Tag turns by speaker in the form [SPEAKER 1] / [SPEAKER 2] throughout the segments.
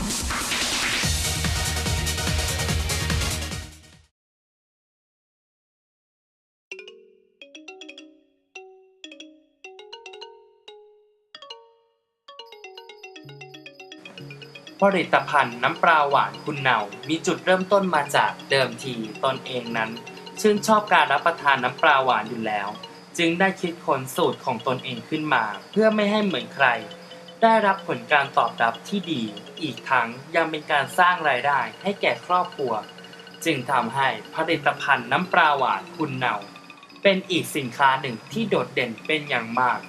[SPEAKER 1] ผลิตภัณฑ์น้ำปลาหวานคุณเนา มีจุดเริ่มต้นมาจากเดิมทีตนเองนั้น ชื่นชอบการรับประทานน้ำปลาหวานอยู่แล้ว จึงได้คิดค้นสูตรของตนเองขึ้นมา เพื่อไม่ให้เหมือนใคร ได้รับผลการตอบรับที่ดี อีกทั้งยังเป็นการสร้างรายได้ให้แก่ครอบครัว จึงทำให้ผลิตภัณฑ์น้ำปลาหวานคุณเนา เป็นอีกสินค้าหนึ่งที่โดดเด่นเป็นอย่างมาก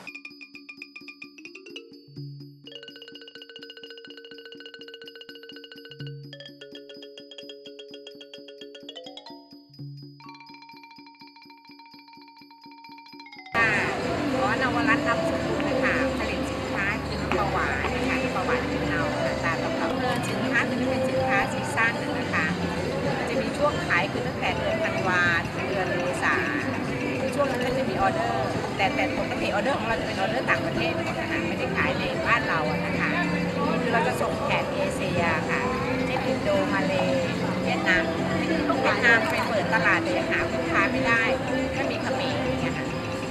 [SPEAKER 2] ค่ะหมอนวรัตน์นำ ออเดอร์ แต่แต่ปกติออเดอร์ของเราจะเป็นออเดอร์ต่างประเทศหมดนะคะไม่ได้ขายในบ้านเราอะนะคะคือเราจะส่งแขกเอเชียค่ะเช่นอินโดมาเลเวียดนามเวียดนามไปเปิดตลาดแต่ยังหาลูกค้าไม่ได้ไม่มีเขมรอย่างเงี้ยค่ะ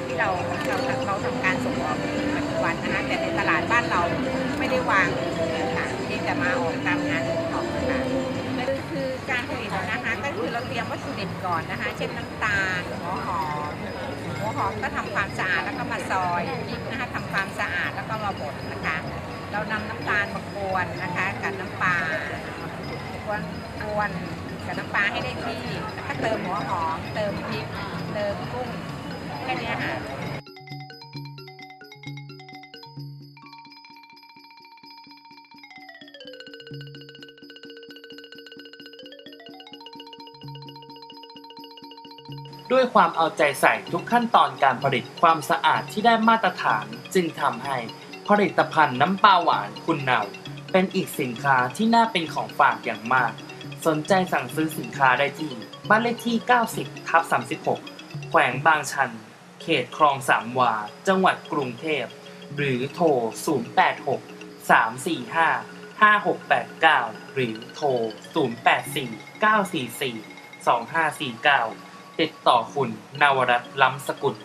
[SPEAKER 2] ที่เราเราเราทำการส่งออกในปัจจุบันนะคะแต่ในตลาดบ้านเราไม่ได้วางเลยค่ะเพียงแต่มาออกตามงานของค่ะคือคือการผลิตนะคะก็คือเราเตรียมวัตถุดิบก่อนนะคะ เช่นน้ำตาลหัวหอม หัวหอมก็ทำความสะอาดแล้วก็มาซอยพริกนะคะทำความสะอาดแล้วก็มาบดนะคะ เรานำน้ำตาลมากวนนะคะกับน้ำปลากวนกวนกับน้ำปลาให้ได้ที่แล้วก็เติมหัวหอม เติมพริก เติมกุ้งแค่นี้ค่ะ
[SPEAKER 1] ด้วยความเอาใจใส่ทุกขั้นตอนการผลิตความสะอาดที่ได้มาตรฐาน จึงทำให้ผลิตภัณฑ์น้ำปลาหวานคุณเนาเป็นอีกสินค้าที่น่าเป็นของฝากอย่างมาก สนใจสั่งซื้อสินค้าได้ที่บ้านเลขที่ 90 ทับ 36 แขวงบางชัน เขตคลองสามวา จังหวัดกรุงเทพ หรือโทร 086 345 5689 หรือโทร 084 944 2549 ติดต่อคุณนวรัตล้ำสกุล